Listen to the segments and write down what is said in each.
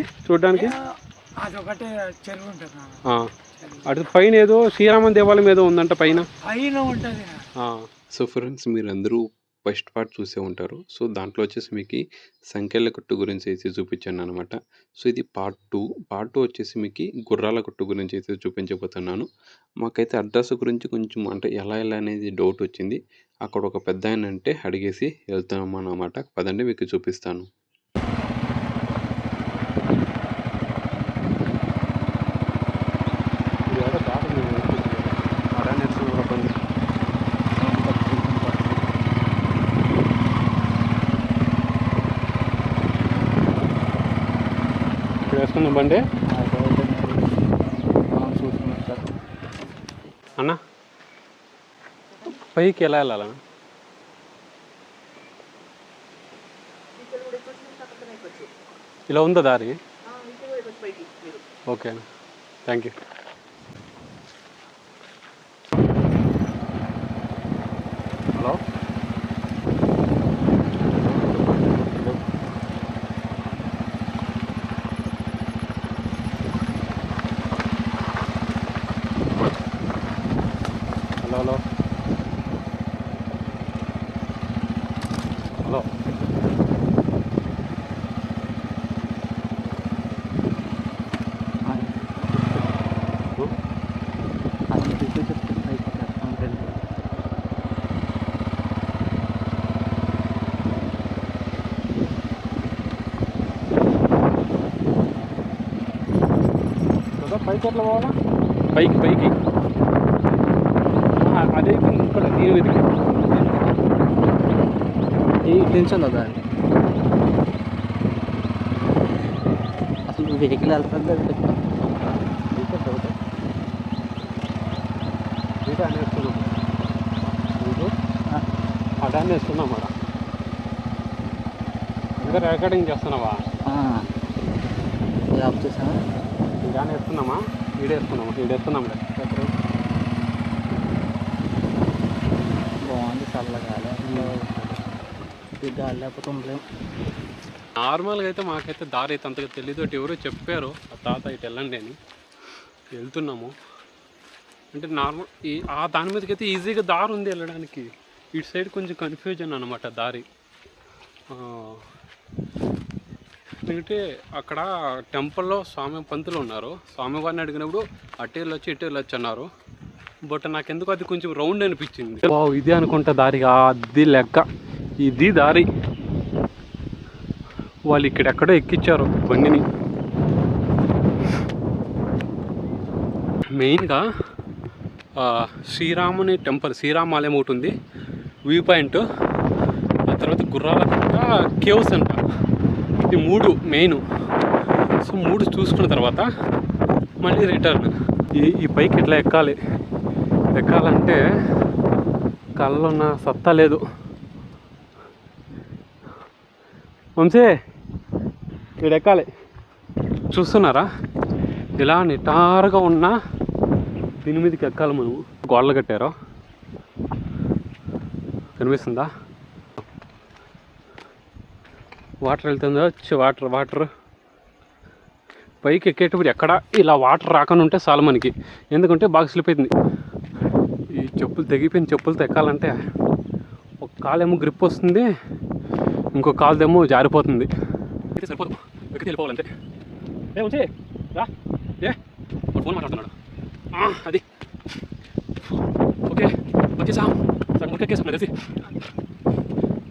చూడడానికి? అదొకటే చెరువు ఉంటుంది నాన్న. ఆ. అటు పైన ఏదో శ్రీరామ దేవాలయం ఏదో ఉందంట పైన? ఉంటుంది. సో ఫ్రెండ్స్ మీరందరూ ఫస్ట్ పార్ట్ చూసే ఉంటారు. సో దాంట్లో వచ్చేసి మీకు సంఖ్యల కొట్టు గురించి అయితే చూపించాను అనమాట సో ఇది పార్ట్ టూ. పార్ట్ టూ వచ్చేసి మీకు గుర్రాల కొట్టు గురించి అయితే చూపించబోతున్నాను. మాకైతే అడ్రస్ గురించి కొంచెం అంటే ఎలా ఎలా అనేది డౌట్ వచ్చింది. అక్కడ ఒక పెద్ద ఆయన అంటే అడిగేసి వెళ్తున్నాం అన్నమాట. పదండి మీకు చూపిస్తాను ఇది ఏదో దారి ఉంది. అడా నేర్చుకుని కూడా బండి. చెప్పండి. అన్న పైకి ఎలా వెళ్ళాలన్నా? ఇలా ఉందా దారి? ఓకే అన్న. Thank you. Hello hello hello కదా పైకి ఎట్లా పోవాలా పైకి పైకి ఆ, అదే ఇక్కడ నేను వెతికి ఈ టెన్షన్ దాన్ని అసలు వెహికల్ వెళ్తుంది ఇటు అనేస్తున్నాం ఇటు అటు అనేస్తున్నాం అక్కడ ఇంకా రికార్డింగ్ చేస్తున్నావా జాబ్ చేసాను ఇటు వేస్తున్నామా ఈడేస్తున్నామా ఈడేస్తున్నాం బాగుంది చల్లగా గాలి లేకపోతే నార్మల్గా అయితే మాకైతే దారి అయితే అంతగా తెలీదు. ఎవరో చెప్పారు ఆ తాత ఇటు వెళ్ళండి అని. వెళ్తున్నాము. అంటే నార్మల్ ఈ ఆ దాని మీదకి అయితే ఈజీగా దారి ఉంది వెళ్ళడానికి. ఇటు సైడ్ కొంచెం కన్ఫ్యూజన్ అనమాట దారి. ఎందుకంటే అక్కడ టెంపుల్లో స్వామి పంతులు ఉన్నారు. స్వామివారిని అడిగినప్పుడు అటు వెళ్ళొచ్చి ఇటు వెళ్ళొచ్చు అన్నారు. బట్ నాకు ఎందుకు అది కొంచెం రౌండ్ అనిపించింది. ఇది అనుకుంటా దారి. అది లెక్క. ఇది దారి. వాళ్ళు ఇక్కడెక్కడో ఎక్కించారు బండిని. మెయిన్గా శ్రీరాముని టెంపుల్ శ్రీరామాలయం ఒకటి ఉంది. View point. ఆ తర్వాత గుర్రాల కేవ్స్ అంట. ఇది మూడు మెయిన్. సో మూడు చూసుకున్న తర్వాత మళ్ళీ రిటర్న్. ఈ ఈ పైకి ఇట్లా ఎక్కాలి? ఎక్కాలంటే కళ్ళున్న సత్తా లేదు. వంశీ ఇక్కడ ఎక్కాలి. చూస్తున్నారా? ఇలా నిటారుగా ఉన్న దీని మీదకి ఎక్కాలి మనం. గోడలు కట్టారు? కనిపిస్తుందా? వాటర్ వెళ్తుందో? వచ్చి వాటర్ వాటర్. పైకి ఎక్కేటప్పుడు ఎక్కడ? ఇలా వాటర్ రాకుండా ఉంటే చాలు మనకి. ఎందుకంటే బాగా స్లిప్ అవుతుంది ఈ చెప్పులు తెగిపోయిన చెప్పులతో ఎక్కాలంటే ఒక కాలేమో గ్రిప్ వస్తుంది ఇంకో కాలుదేమో జారిపోతుంది. సరిపోదు. ఎక్కితే ఏ ఉంచి రా. ఏ ఫోన్ మాట్లాడుతున్నాడు. అది. ఓకే వచ్చేసా. సగం మురికి తెలిసి.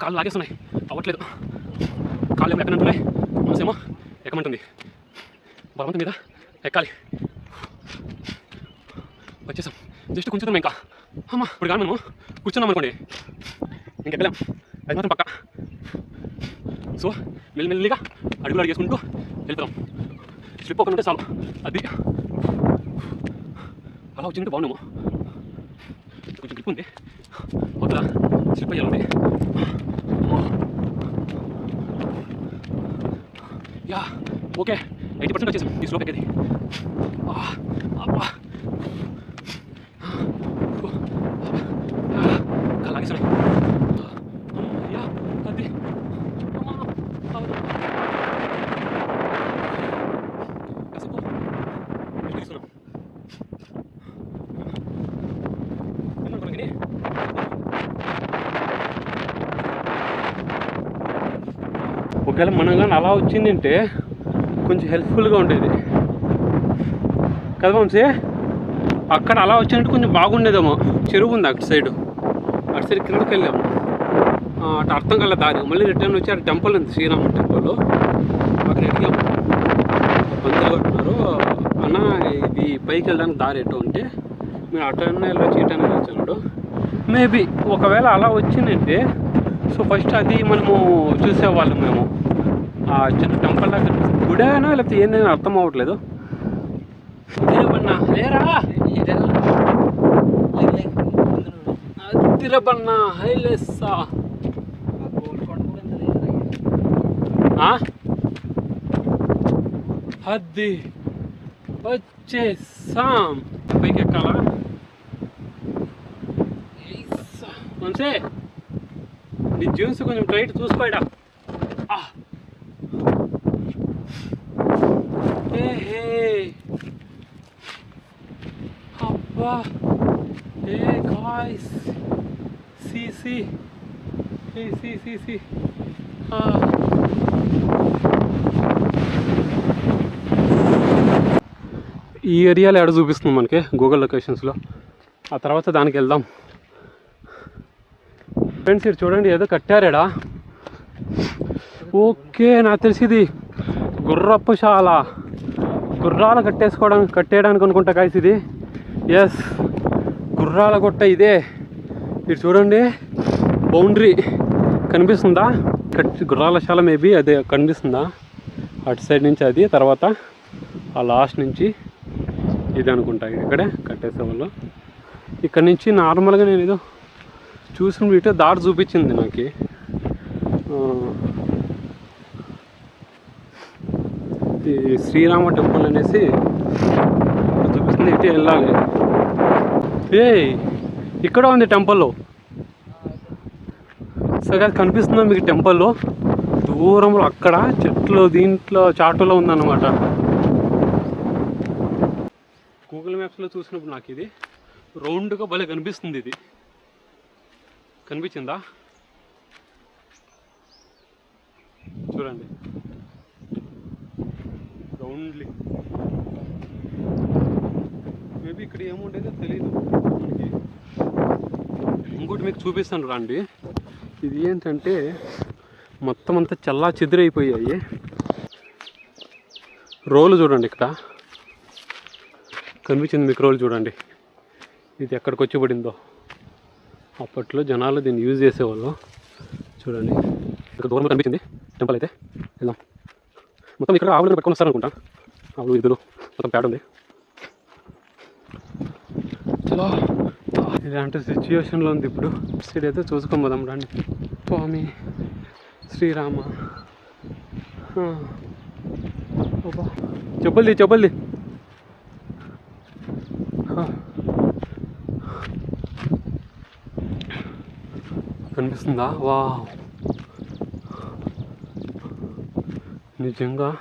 కాళ్ళు లాగేస్తున్నాయి. అవ్వట్లేదు. కాళ్ళు ఏమో ఎక్కనంటున్నాయి మనసేమో ఎక్కమంటుంది? బలవంతం మీద ఎక్కాలి. వచ్చేసాం. జస్ట్ కొంచెం ఇంకా. అమ్మా ఇప్పుడు కానీ మనం కూర్చున్నాం అనుకోండి. ఇంక ఎక్కలేం. అది మాత్రం పక్క. సో మెల్లిమెల్లిగా అడుగులు అడిగేసుకుంటూ వెళ్తాం స్లిప్ ఒకటి ఉంటే చాలు. అది. అలా వచ్చిందంటే బాగున్నాము కొంచెం గ్రిప్ ఉంది. వద్దురా. Slip అయ్యాలి. Yeah okay. Eighty percent వచ్చేసాం. ఈ స్లోప్ ఎక్కేది. అబ్బా కాళ్ళు లాగేస్తున్నాయి యా అది అమ్మా అవదు ఒకవేళ మనం కానీ అలా వచ్చిందంటే కొంచెం హెల్ప్ఫుల్గా ఉండేది. కదా వంశీ? అక్కడ అలా వచ్చినట్టు కొంచెం బాగుండేదేమో. చెరువు ఉంది అటు సైడ్ అటు సైడ్ కిందకి వెళ్ళాము అటు అర్థం కల దారి. మళ్ళీ రిటర్న్ వచ్చి అటు టెంపుల్ ఉంది శ్రీరామ టెంపుల్ అక్కడ ఎడిగాము పంతులు కొట్టున్నారు అన్న ఇది పైకి వెళ్ళడానికి దారి ఎటు అంటే మీరు అటు అన్న వెళ్ళొచ్చి ఇటు అన్న మేబీ ఒకవేళ అలా వచ్చిందంటే సో ఫస్ట్ అది మనము చూసేవాళ్ళం మేము. ఆ చిన్న టెంపుల్ దగ్గర గుడేనా లేకపోతే ఏందైనా అర్థం అవ్వట్లేదు. తిరబన్నా లేరా? తిరబన్నా హైలెస్సా ఆ? అది వచ్చేసాం. పైకి ఎక్కాలా మంచి. నీ జీన్స్ కొంచెం టైట్ చూసుకోడా అబ్బా. Hey guys. See see. See see see. ఈ ఏరియాలో ఎక్కడ చూపిస్తుంది మనకి? గూగుల్ లొకేషన్స్లో ఆ తర్వాత దానికి వెళ్దాం. ఫ్రెండ్స్ ఇది చూడండి ఏదో కట్టారేడా? ఓకే నాకు తెలిసింది. ఇది గుర్రపుశాల. గుర్రాలు కట్టేసుకోవడానికి కట్టేయడానికి అనుకుంటా కాయస్ ఇది. ఎస్ గుర్రాల గుట్ట ఇదే. ఇది చూడండి బౌండరీ. కనిపిస్తుందా? కట్ గుర్రాల శాల మేబీ అదే కనిపిస్తుందా? అటు సైడ్ నుంచి అది తర్వాత ఆ లాస్ట్ నుంచి ఇది అనుకుంటా. ఇక్కడే కట్టేసేవాళ్ళు. ఇక్కడ నుంచి నార్మల్గా నేను ఏదో చూసిన ఇటే దారి చూపించింది నాకు. ఇది శ్రీరామ టెంపుల్ అనేసి చూపిస్తుంది ఇటే వెళ్ళాలి. ఏ ఇక్కడ ఉంది టెంపుల్. సరిగా కనిపిస్తుందా మీకు టెంపుల్? దూరంలో అక్కడ చెట్లు దీంట్లో చాటులో ఉందన్నమాట. గూగుల్ మ్యాప్స్లో చూసినప్పుడు నాకు ఇది రౌండ్గా భలే కనిపిస్తుంది ఇది. కనిపించిందా? చూడండి. రౌండ్లీ మేబీ ఇక్కడ ఏముండేదో తెలియదు మనకి ఇంకోటి మీకు చూపిస్తాను రండి. ఇది ఏంటంటే మొత్తం అంతా చల్లా చెదిరైపోయాయి. రోలు చూడండి ఇక్కడ. కనిపించింది మీకు రోలు చూడండి. ఇది ఎక్కడికి వచ్చి పడిందో. అప్పట్లో జనాలు దీన్ని యూజ్ చేసేవాళ్ళు. చూడండి. ఇక్కడ దూరంలో కనిపించింది టెంపుల్ అయితే. వెళ్దాం. మొత్తం ఇక్కడ ఆవులను పెట్టుకొని వస్తారనుకుంటా ఆవులు ఇదులు మొత్తం పేడ ఉంది. చలో. ఇలాంటి సిచ్యువేషన్లో ఉంది ఇప్పుడు. సైడ్ అయితే చూసుకొని పోదాం రండి. స్వామి శ్రీరామ. చెప్పుల్ది చెప్పుల్ది కనిపిస్తుందా? వా నిజంగా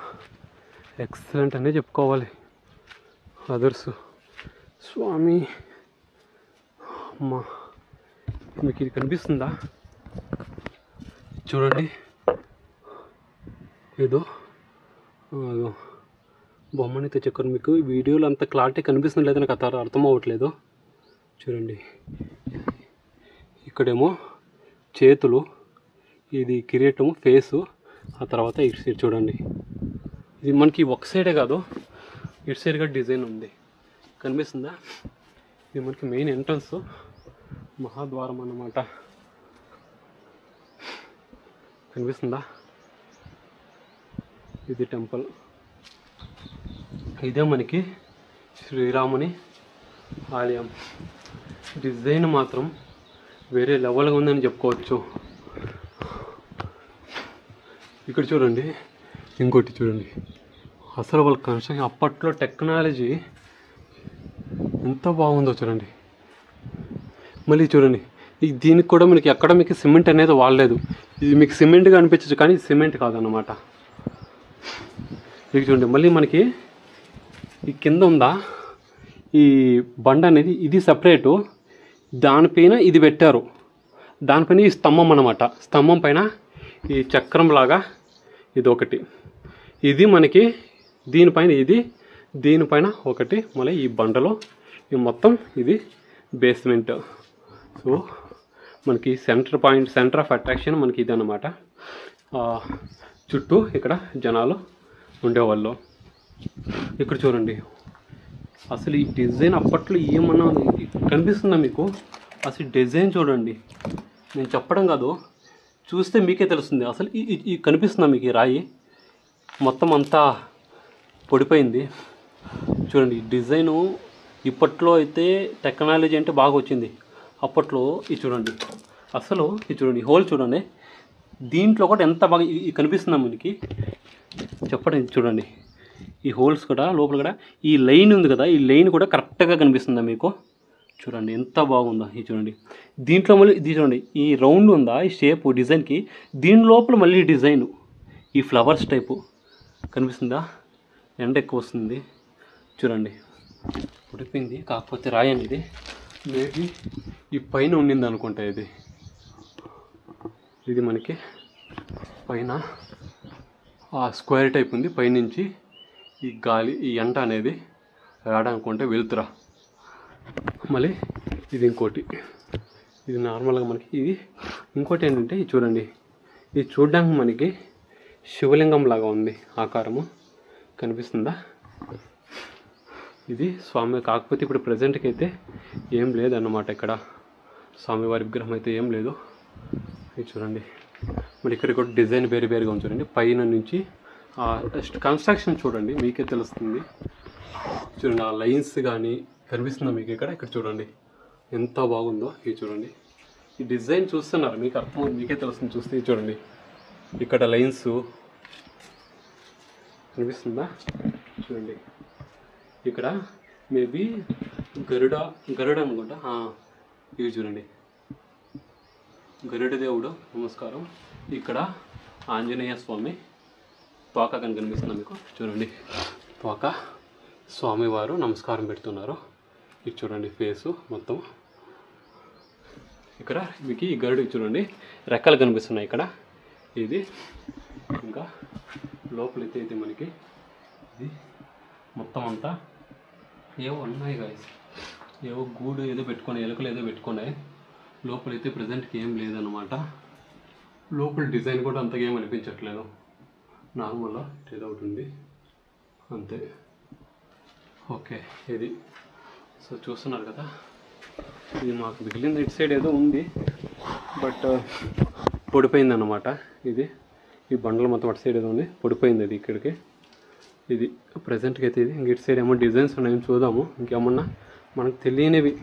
ఎక్సలెంట్ అనే చెప్పుకోవాలి. అదర్స్ స్వామి. అమ్మా. మీకు ఇది కనిపిస్తుందా? చూడండి. ఏదో అదో బొమ్మని తెచ్చుకొని మీకు వీడియోలు వీడియోలో అంత క్లారిటీ కనిపిస్తుంది లేదో నాకు అర్థం అవ్వట్లేదు. చూడండి. ఇక్కడేమో చేతులు ఇది కిరీటము ఫేసు ఆ తర్వాత ఇటు సైడ్ చూడండి. ఇది మనకి ఒక సైడే కాదు ఇటు సైడ్గా డిజైన్ ఉంది. కనిపిస్తుందా? ఇది మనకి మెయిన్ ఎంట్రన్స్ మహాద్వారం అన్నమాట. కనిపిస్తుందా? ఇది టెంపుల్. ఇదే మనకి శ్రీరాముని ఆలయం. డిజైన్ మాత్రం వేరే లెవెల్గా ఉందని చెప్పుకోవచ్చు. ఇక్కడ చూడండి ఇంకోటి చూడండి. అసలు వాళ్ళ కన్స్ట్రక్షన్ అప్పట్లో టెక్నాలజీ ఎంత బాగుందో చూడండి. మళ్ళీ చూడండి దీనికి కూడా మనకి ఎక్కడ మీకు సిమెంట్ అనేది వాడలేదు. ఇది మీకు సిమెంట్గా అనిపించచ్చు కానీ సిమెంట్ కాదన్నమాట. ఇది చూడండి మళ్ళీ మనకి ఈ కింద ఉందా? ఈ బండ అనేది ఇది సపరేటు దానిపైన ఇది పెట్టారు. దానిపైన ఈ స్తంభం అనమాట స్తంభం పైన ఈ చక్రం లాగా ఇది ఒకటి ఇది మనకి దీనిపైన ఇది దీనిపైన ఒకటి మళ్ళీ ఈ బండలో ఈ మొత్తం ఇది బేస్మెంట్. సో మనకి centre point centre of attraction మనకి ఇది అనమాట చుట్టూ ఇక్కడ జనాలు ఉండేవాళ్ళు. ఇక్కడ చూడండి. అసలు ఈ డిజైన్ అప్పట్లో ఏమన్నా కనిపిస్తుందా మీకు? అసలు డిజైన్ చూడండి. నేను చెప్పడం కాదు. చూస్తే మీకే తెలుస్తుంది. అసలు ఈ ఈ- కనిపిస్తుందా మీకు ఈ రాయి? మొత్తం అంతా పొడిపోయింది. చూడండి ఈ డిజైను ఇప్పట్లో అయితే టెక్నాలజీ అంటే బాగా వచ్చింది. అప్పట్లో ఇది చూడండి. అసలు ఇది చూడండి హోల్ చూడండి. దీంట్లో కూడా ఎంత బాగా కనిపిస్తుందా మనకి? చెప్పండి చూడండి. ఈ హోల్స్ కూడా లోపల కూడా ఈ లైన్ ఉంది కదా ఈ లైన్ కూడా కరెక్ట్గా కనిపిస్తుందా మీకు? చూడండి ఎంత బాగుందో ఇది చూడండి. దీంట్లో మళ్ళీ ఇది చూడండి ఈ రౌండ్ ఉందా ఈ షేప్ డిజైన్కి? దీని లోపల మళ్ళీ డిజైన్ ఈ ఫ్లవర్స్ టైపు. కనిపిస్తుందా? ఎండ ఎక్కువ వస్తుంది. చూడండి ఉడిపోయింది కాకపోతే రాయండి ఇది. మేబీ ఈ పైన ఉండింది అనుకుంటా ఇది. ఇది మనకి పైన ఆ స్క్వేర్ టైప్ ఉంది పైనుంచి ఈ గాలి ఈ ఎంట అనేది రావడానుకుంటే వెళ్తురా. మళ్ళీ ఇది ఇంకోటి. ఇది నార్మల్గా మనకి ఇది ఇంకోటి ఏంటంటే ఇది చూడండి. ఇది చూడడానికి మనకి శివలింగం లాగా ఉంది ఆకారము. కనిపిస్తుందా? ఇది స్వామి కాకపోతే ఇప్పుడు ప్రజెంట్కి అయితే ఏం లేదన్నమాట ఇక్కడ. స్వామివారి విగ్రహం అయితే ఏం లేదు. ఇది చూడండి. మరి ఇక్కడ కూడా డిజైన్ వేరు వేరుగా ఉంది చూడండి. పైన నుంచి కన్స్ట్రక్షన్ చూడండి మీకే తెలుస్తుంది. చూడండి ఆ లైన్స్ కానీ కనిపిస్తుందా మీకు ఇక్కడ? ఇక్కడ చూడండి ఎంత బాగుందో ఇది చూడండి. ఈ డిజైన్ చూస్తున్నారు మీకు అర్థం మీకే తెలుస్తుంది చూస్తే చూడండి. ఇక్కడ లైన్స్ కనిపిస్తుందా? చూడండి. ఇక్కడ మేబీ గరుడ గరుడ అనుకుంటా. ఇవి చూడండి. గరుడ దేవుడు నమస్కారం. ఇక్కడ ఆంజనేయ స్వామి తోక కనుక కనిపిస్తుంది మీకు? చూడండి. తోక. స్వామివారు నమస్కారం పెడుతున్నారు. ఇది చూడండి ఫేసు మొత్తం. ఇక్కడ మీకు ఈ గరుడు చూడండి. రెక్కలు కనిపిస్తున్నాయి ఇక్కడ. ఇది ఇంకా లోపలైతే ఇది మనకి ఇది మొత్తం అంతా ఏవో ఉన్నాయి గాయస్ ఏవో గూడు ఏదో పెట్టుకున్నాయి ఎలుకలు ఏదో పెట్టుకున్నాయి. లోపలైతే ప్రజెంట్కి ఏం లేదన్నమాట. లోపల డిజైన్ కూడా అంతగా ఏం అనిపించట్లేదు. నార్మల్గా ఏదో ఒకటి ఉంది. అంతే. ఓకే ఇది. సో చూస్తున్నారు కదా ఇది మాకు మిగిలింది ఇటు సైడ్ ఏదో ఉంది. బట్ పొడిపోయింది అనమాట ఇది. ఈ బండలు మొత్తం అటు సైడ్ ఏదో ఉంది. పొడిపోయింది అది ఇక్కడికి. ఇది ప్రజెంట్కి అయితే ఇది. ఇంక ఇటు సైడ్ ఏమో డిజైన్స్ ఉన్నాయని చూద్దాము. ఇంకేమన్నా మనకు తెలియనివి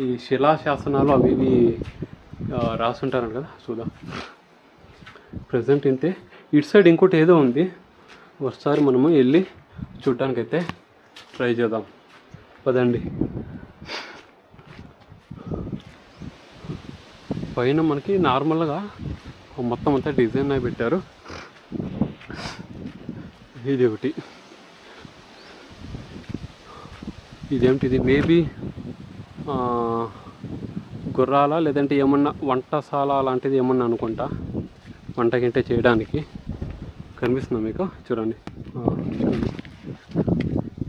ఈ శిలాశాసనాలు అవి ఇవి రాసుంటారు కదా చూద్దాం. ప్రజెంట్ ఇంతే. ఇటు సైడ్ ఇంకోటి ఏదో ఉంది. ఒకసారి మనము వెళ్ళి చూడటానికైతే ట్రై చేద్దాం. పదండి. పైన మనకి నార్మల్గా మొత్తం అంతా డిజైన్ అయి పెట్టారు. ఇది ఒకటి. ఇదేమిటిది? మేబీ గుర్రాల? లేదంటే ఏమన్నా వంటశాల లాంటిది ఏమన్నా అనుకుంటా? వంట చేయడానికి. కనిపిస్తుందా మీకు? చూడండి.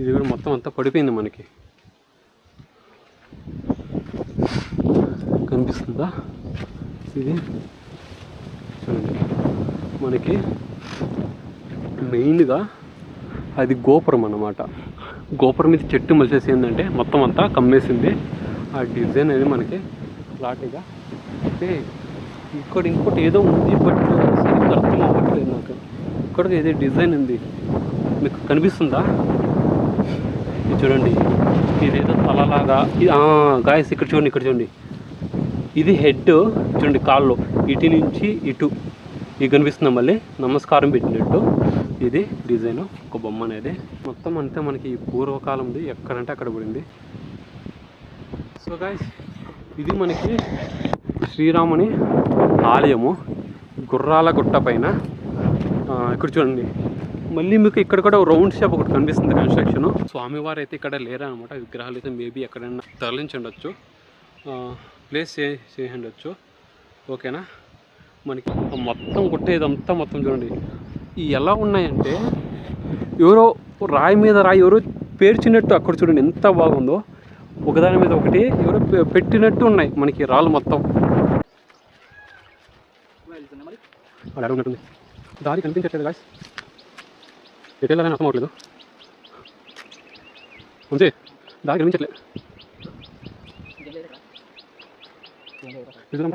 ఇది కూడా మొత్తం అంతా పడిపోయింది మనకి. కనిపిస్తుందా? ఇది? చూడండి. మనకి మెయిన్గా అది గోపురం అన్నమాట. గోపురం మీద చెట్టు మలిసేసి ఏంటంటే మొత్తం అంతా కమ్మేసింది. ఆ డిజైన్ అనేది మనకి ఫ్లాట్గా అయితే ఇక్కడ ఇంకోటి ఏదో ఉంది బట్ సరిగ్గా అర్థం అవ్వట్లేదు నాకు. ఇక్కడ ఏదో డిజైన్ ఉంది. మీకు కనిపిస్తుందా? ఇది చూడండి. ఇదేదో తలలాగా. గాయస్ ఇక్కడ చూడండి ఇక్కడ చూడండి. ఇది హెడ్ చూడండి కాళ్ళు. ఇటు నుంచి ఇటు. ఇది కనిపిస్తుంది మళ్ళీ? నమస్కారం పెట్టినట్టు. ఇది డిజైన్. ఒక బొమ్మ అనేది. మొత్తం అంతా మనకి పూర్వకాలంది ఎక్కడంటే అక్కడ పడింది. సో గాయస్ ఇది మనకి శ్రీరాముని ఆలయము. గుర్రాల గుట్ట పైన ఇక్కడ చూడండి. మళ్ళీ మీకు ఇక్కడ కూడా రౌండ్ షేప్ ఒకటి కనిపిస్తుంది కన్స్ట్రక్షన్ స్వామివారు అయితే ఇక్కడ లేరనమాట విగ్రహాలు అయితే మేబీ ఎక్కడైనా తరలించి ఉండొచ్చు ప్లేస్ చే చేసి ఉండొచ్చు ఓకేనా? మనకి మొత్తం గుట్ట ఇదంతా మొత్తం చూడండి. ఈ ఎలా ఉన్నాయంటే ఎవరో రాయి మీద రాయి ఎవరో పేర్చినట్టు అక్కడ చూడండి ఎంత బాగుందో. ఒకదాని మీద ఒకటి ఎవరో పెట్టినట్టు ఉన్నాయి మనకి రాళ్ళు మొత్తం. అలా అడుగు ఉన్నట్టుంది దారి కనిపించట్లేదు గాయస్ ఎటు వెళ్ళాలని అర్థం అవ్వట్లేదు. అంతే దారి కనిపించట్లేదు చూద్దాం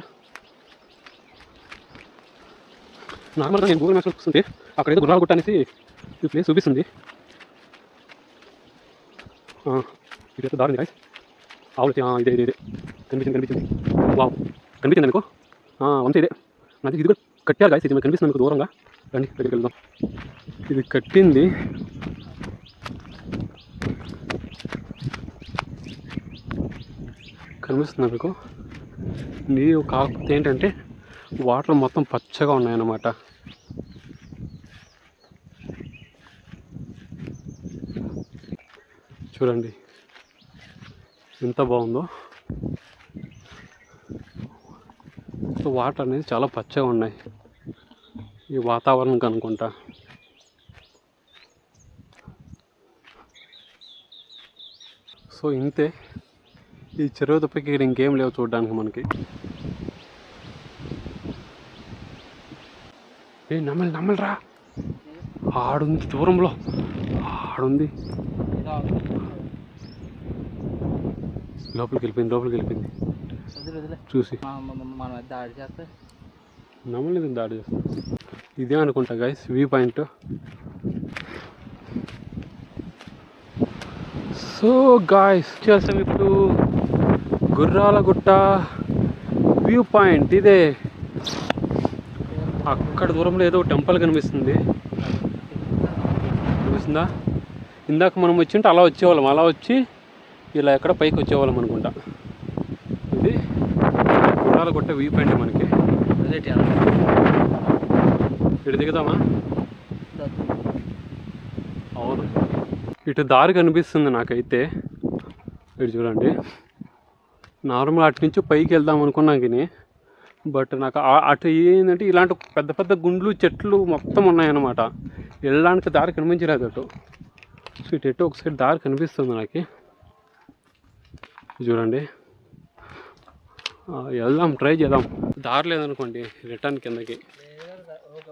నార్మల్గా నేను గూగుల్ మ్యాప్స్ చూస్తుంటే అక్కడ ఏదో గుర్రాలు గుట్ట అనేసి ఈ ప్లేస్ చూపిస్తుంది. ఇదైతే దారుంది గాయస్ ఆవులు ఇదే ఇదే ఇదే. కనిపించింది కనిపించింది. వావ్. కనిపించింది మీకు అంతే ఇదే. నాకు ఇది కూడా కట్టారు గాయస్ ఇది మీకు కనిపిస్తుంది. మీకు దూరంగా. రండి దగ్గరికి వెళ్దాం. ఇది కట్టింది. కనిపిస్తుంది మీకు? నీరు కాకపోతే ఏంటంటే వాటర్ మొత్తం పచ్చగా ఉన్నాయన్నమాట. చూడండి. ఎంత బాగుందో. సో వాటర్ అనేది చాలా పచ్చగా ఉన్నాయి. ఈ వాతావరణం కనుకుంటా. సో ఇంతే. ఈ చెరువు తప్పకి ఇక్కడ ఇంకేం లేవు చూడడానికి మనకి. ఏ నమ్మలు నమ్మలరా ఆడుంది దూరంలో. ఆడుంది. లోపలికి వెళ్ళిపోయింది లోపలికి వెళ్ళిపోయింది. చూసి. మనం దాడి చేస్తే? నమ్మలేదు దాడి చేస్తాం. ఇదే అనుకుంటా guys view point so guys చేస్తాం ఇప్పుడు? గుర్రాల గుట్ట వ్యూ పాయింట్ ఇదే. అక్కడ దూరంలో ఏదో టెంపుల్ కనిపిస్తుంది. కనిపిస్తుందా? ఇందాక మనం వచ్చింటే అలా వచ్చేవాళ్ళం. అలా వచ్చి ఇలా ఎక్కడ పైకి వచ్చేవాళ్ళం అనుకుంటా. గుట్ట వ్యూ పాయింట్ మనకి. ఇటు దిగుదామా? అవును. ఇటు దారి కనిపిస్తుంది నాకైతే. ఇటు చూడండి. నార్మల్ అటు నుంచి పైకి వెళ్దాం అనుకున్నాం కానీ. బట్ నాకు అటు ఏంటంటే ఇలాంటి పెద్ద పెద్ద గుండ్లు చెట్లు మొత్తం ఉన్నాయన్నమాట. వెళ్ళడానికి దారి కనిపించలేదు అటు. సో ఇటు ఎటు ఒకసారి దారి కనిపిస్తుంది నాకు. చూడండి. వెళ్దాం ట్రై చేద్దాం. దారి లేదనుకోండి రిటర్న్ కిందకి.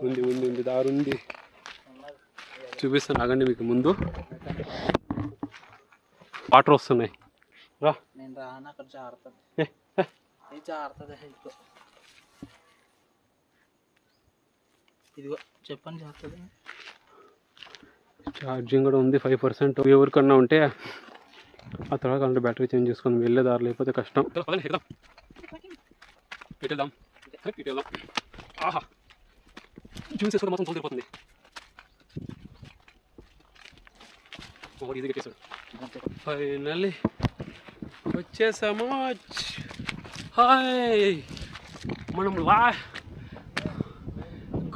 ఉంది ఉంది ఉంది దారి ఉంది. చూపిస్తాను ఆగండి మీకు ముందు. వాటర్ వస్తున్నాయి. రా. ఇదిగో జారుతుంది. ఛార్జింగ్ కూడా ఉంది ఫైవ్ పర్సెంట్. ఎవరికన్నా ఉంటే ఆ తర్వాత అంటే బ్యాటరీ చేంజ్ చేసుకొని వెళ్ళే దారి లేకపోతే కష్టం. పెట్టేద్దాం. పెట్టేద్దాం. ఇటు వెళ్దాం ఆహా జ్యూస్ వేసుకోవడం మొత్తం తోలిపోతుంది ఇది చేశాడు ఫైనల్లీ వచ్చేసాము. హాయ్ మనం లా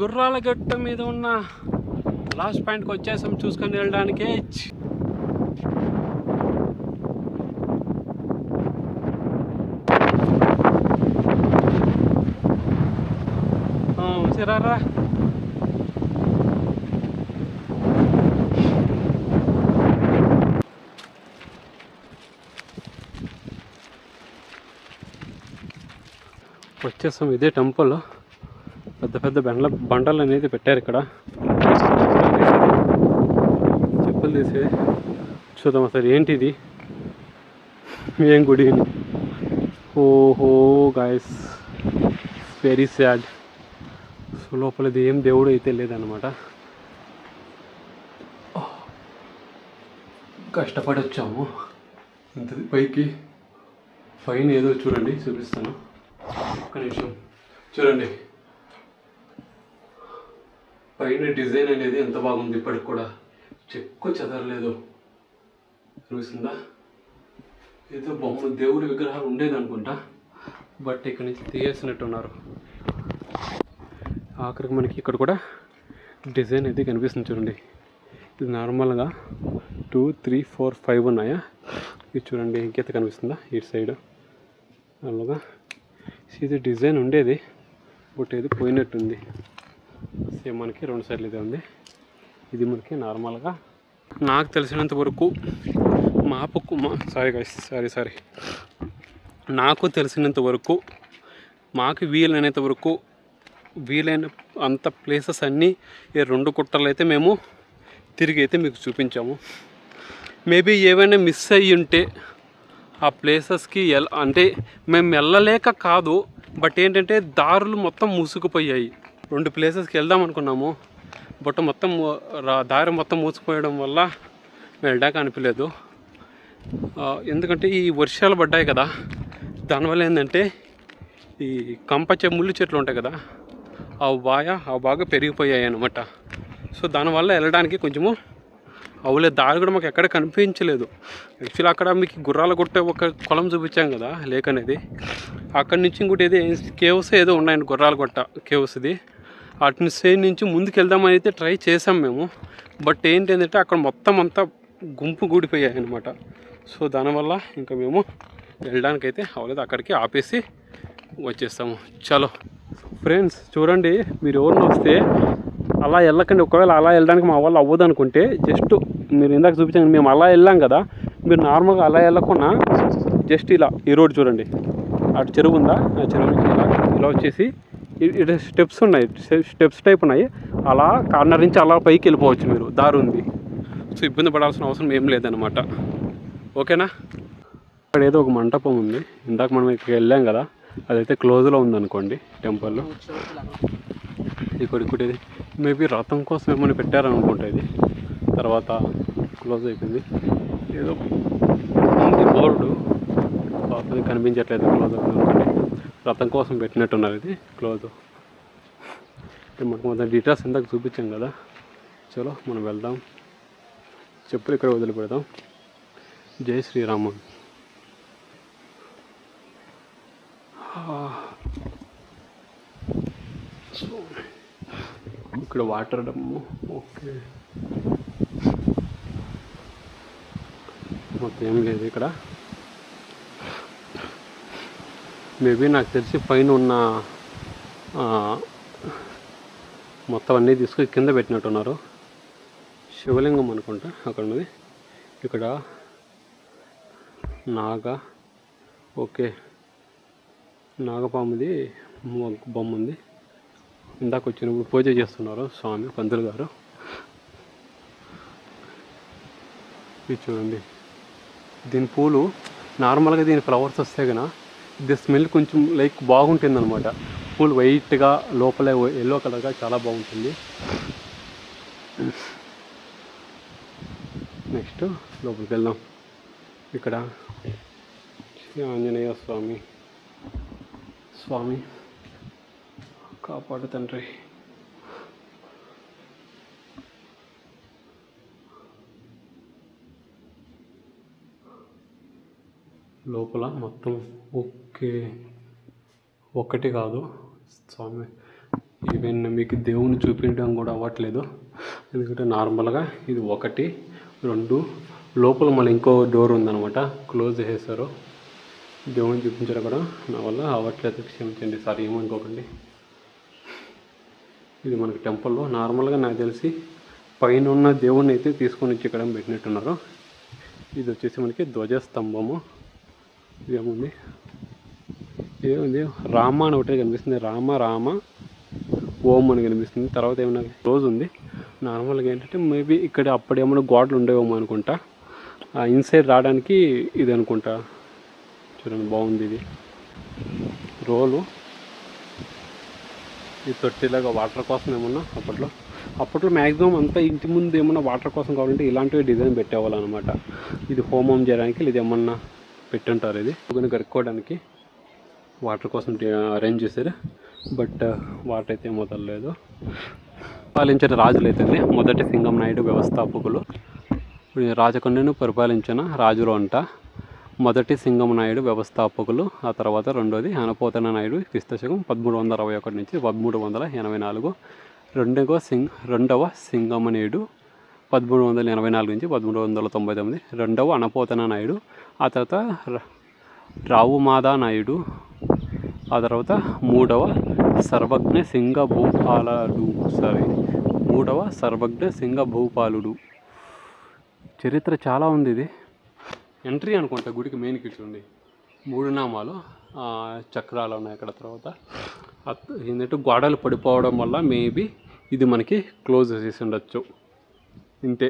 గుర్రాల గట్ట మీద ఉన్న లాస్ట్ పాయింట్కి వచ్చేసాం చూసుకొని వెళ్ళడానికి. సరే వచ్చేసాం ఇదే టెంపుల్ పెద్ద పెద్ద బండ్ల బండలు అనేది పెట్టారు ఇక్కడ. చెప్పులు తీసి. చూద్దాం అసలు ఏంటిది? ఏం గుడి ఓహో గాయస్ వెరీ సాడ్ సో లోపల ఇది ఏం దేవుడు అయితే లేదనమాట కష్టపడి వచ్చాము. ఇంత పైకి పైన ఏదో చూడండి చూపిస్తాను. ఒక నిమిషం. చూడండి. పైన డిజైన్ అనేది ఎంత బాగుంది ఇప్పటికి కూడా. చెక్కు చెదరలేదు. చూసిందా? ఏదో బొమ్మ దేవుడి విగ్రహాలు ఉండేది అనుకుంటా బట్ ఇక్కడ నుంచి తీయేసినట్టున్నారు ఆఖరికి మనకి ఇక్కడ కూడా డిజైన్ అయితే కనిపిస్తుంది చూడండి. ఇది నార్మల్గా టూ త్రీ ఫోర్ ఫైవ్ ఉన్నాయా? ఇది చూడండి ఇంకైతే కనిపిస్తుందా? ఇటు సైడ్. అలాగా ఇది డిజైన్ ఉండేది బట్ ఇది పోయినట్టుంది. సేమ్ మనకి రెండు సైడ్లు ఇదే ఉంది. ఇది మనకి నార్మల్గా నాకు తెలిసినంత వరకు మా మా సారీ సారీ సారీ. నాకు తెలిసినంత వరకు మాకు వీలైనంత వరకు వీలైన అంత ప్లేసెస్ అన్నీ ఈ రెండు కుట్టలు అయితే మేము తిరిగి అయితే మీకు చూపించాము. మేబీ ఏవైనా మిస్ అయ్యి ఉంటే ఆ ప్లేసెస్కి ఎల్ అంటే మేము వెళ్ళలేక కాదు బట్ ఏంటంటే దారులు మొత్తం మూసుకుపోయాయి. రెండు ప్లేసెస్కి వెళ్దాం అనుకున్నాము. బట్ మొత్తం దారి మొత్తం మూసుకుపోయడం వల్ల వెళ్ళడానికి అనిపించలేదు ఎందుకంటే ఈ వర్షాలు పడ్డాయి కదా. దానివల్ల ఏంటంటే ఈ కంప చె ముళ్ళు చెట్లు ఉంటాయి కదా. ఆ బాయ ఆ బాగా పెరిగిపోయాయి అనమాట సో దానివల్ల వెళ్ళడానికి కొంచెము అవులే. దారి కూడా మాకు ఎక్కడ కనిపించలేదు. యాక్చువల్లీ అక్కడ మీకు గుర్రాల కొట్టే ఒక కొలం చూపించాం కదా లేక్ అనేది. అక్కడి నుంచి ఇంకోటి ఏదో కేవ్స్ ఏదో ఉన్నాయండి గుర్రాల గుట్ట కేవ్స్ది. అటు సైడ్ నుంచి ముందుకు వెళ్దామని అయితే ట్రై చేసాం మేము. బట్ ఏంటంటే అక్కడ మొత్తం అంతా గుంపు గూడిపోయాయి అనమాట సో దానివల్ల ఇంకా మేము వెళ్ళడానికి అయితే అవ్వలేదు అక్కడికి ఆపేసి వచ్చేస్తాము. చలో. ఫ్రెండ్స్ చూడండి మీరు ఎవరిని వస్తే అలా వెళ్ళకండి. ఒకవేళ అలా వెళ్ళడానికి మా వాళ్ళు అవ్వదు అనుకుంటే జస్ట్ మీరు ఇందాక చూపించాను మేము అలా వెళ్ళాం కదా మీరు నార్మల్గా అలా వెళ్ళకుండా జస్ట్ ఇలా ఈ రోడ్ చూడండి. అటు చెరువు ఉందా? ఆ చెరువు నుంచి ఇలా ఇలా వచ్చేసి ఇటు స్టెప్స్ ఉన్నాయి. స్టెప్స్ టైప్ ఉన్నాయి. అలా కార్నర్ నుంచి అలా పైకి వెళ్ళిపోవచ్చు మీరు. దారి ఉంది. సో ఇబ్బంది పడాల్సిన అవసరం ఏం లేదనమాట ఓకేనా ఇక్కడ ఏదో ఒక మంటపం ఉంది. ఇందాక మనం ఇక్కడికి వెళ్ళాం కదా అదైతే క్లోజ్లో ఉందనుకోండి టెంపుల్ ఇక్కడ ఇది మేబీ రథం కోసం ఏమైనా పెట్టారనుకుంటా ఇది. తర్వాత క్లోజ్ అయిపోయింది. ఏదో ఉంది బోర్డు. కాకపోతే కనిపించట్లేదు క్లోజ్ అవుతుంది అనుకోండి. రథం కోసం పెట్టినట్టున్నారు ఇది క్లోజ్. మనకు మొత్తం డీటెయిల్స్ ఇందాక చూపించాం కదా. చలో మనం వెళ్దాం. చెప్పులు ఇక్కడ వదిలిపెడదాం. జై శ్రీరామ సో ఇక్కడ వాటర్ డమ్ము ఓకే. మొత్తం ఏం లేదు ఇక్కడ. మేబీ నాకు తెలిసి పైన ఉన్న మొత్తం అన్నీ తీసుకొని కింద పెట్టినట్టున్నారు. శివలింగం అనుకుంటా అక్కడ ఉన్నది. ఇక్కడ నాగ. ఓకే. నాగపాముది బొమ్మ ఉంది ఇందాక వచ్చినప్పుడు పూజ చేస్తున్నారు స్వామి పంతులు గారు. ఇది చూడండి. దీని పూలు నార్మల్గా దీని ఫ్లవర్స్ వస్తే కనుక ఇది స్మెల్ కొంచెం లైక్ బాగుంటుంది అనమాట పూలు వైట్గా లోపల ఎల్లో కలర్గా చాలా బాగుంటుంది. నెక్స్ట్ లోపలికి వెళ్దాం ఇక్కడ శ్రీ ఆంజనేయ స్వామి స్వామి కాపాడు తండ్రి. లోపల మొత్తం ఒకే ఒకటి కాదు స్వామి. ఈవెన్ మీకు దేవుని చూపించడం కూడా అవ్వట్లేదు. ఎందుకంటే నార్మల్గా ఇది ఒకటి రెండు. లోపల మళ్ళీ ఇంకో డోర్ ఉందన్నమాట. క్లోజ్ చేశారు. దేవుని చూపించడం అక్కడ నా వల్ల అవ్వట్లేదు. క్షమించండి సార్ ఏమనుకోకండి. ఇది మనకి టెంపుల్లో నార్మల్గా నాకు తెలిసి పైన ఉన్న దేవుణ్ణి అయితే తీసుకొని వచ్చి ఇక్కడ పెట్టినట్టున్నారు. ఇది వచ్చేసి మనకి ధ్వజస్తంభము. ఇదేముంది? ఏముంది రామ అని ఒకటే కనిపిస్తుంది. రామ రామ ఓం అని కనిపిస్తుంది. తర్వాత ఏమన్నా రోజు ఉంది. నార్మల్గా ఏంటంటే మేబీ ఇక్కడ అప్పుడు ఏమైనా గోడలు ఉండేవేమో అనుకుంటా. ఆ ఇన్సైడ్ రావడానికి ఇది అనుకుంటా. చూడండి బాగుంది ఇది. రోలు. ఈ తొట్టిలాగా వాటర్ కోసం ఏమన్నా అప్పట్లో? అప్పట్లో మ్యాక్సిమం అంతా ఇంటి ముందు ఏమన్నా వాటర్ కోసం కావాలంటే ఇలాంటివి డిజైన్ పెట్టేవాళ్ళనమాట. ఇది ఇది హోమ్ చేయడానికి ఇది ఏమన్నా పెట్టుంటారు ఇది. కొన్ని కడుక్కోవడానికి వాటర్ కోసం అరేంజ్ చేశారు. బట్ వాటర్ అయితే మొదలలేదు పాలించిన రాజులు అయితే మొదటి సింగం నాయుడు వ్యవస్థాపకులు. రాజకొండను పరిపాలించిన రాజులు అంట. మొదటి సింగమనాయుడు వ్యవస్థాపకులు ఆ తర్వాత రెండోది అనపోతన నాయుడు క్రిస్తశకం పదమూడు వందల అరవై ఒకటి నుంచి పదమూడు వందల ఎనభై నాలుగు. రెండవ సింగ్ రెండవ సింగమనేయుడు పదమూడు వందల ఎనభై నాలుగు నుంచి పదమూడు వందల తొంభై తొమ్మిది. రెండవ అనపోతన నాయుడు ఆ తర్వాత రావు మాదా నాయుడు ఆ తర్వాత మూడవ సర్వజ్ఞ సింగ భూపాలుడు సారీ మూడవ సర్వజ్ఞ సింగ భూపాలుడు చరిత్ర చాలా ఉంది ఇది. ఎంట్రీ అనుకుంటా గుడికి మెయిన్ కిట్ ఉంది. మూడు నామాలు చక్రాలు ఉన్నాయి అక్కడ తర్వాత. ఏంటంటే గోడలు పడిపోవడం వల్ల మేబీ ఇది మనకి క్లోజ్ చేసి ఉండొచ్చు. ఇంతే.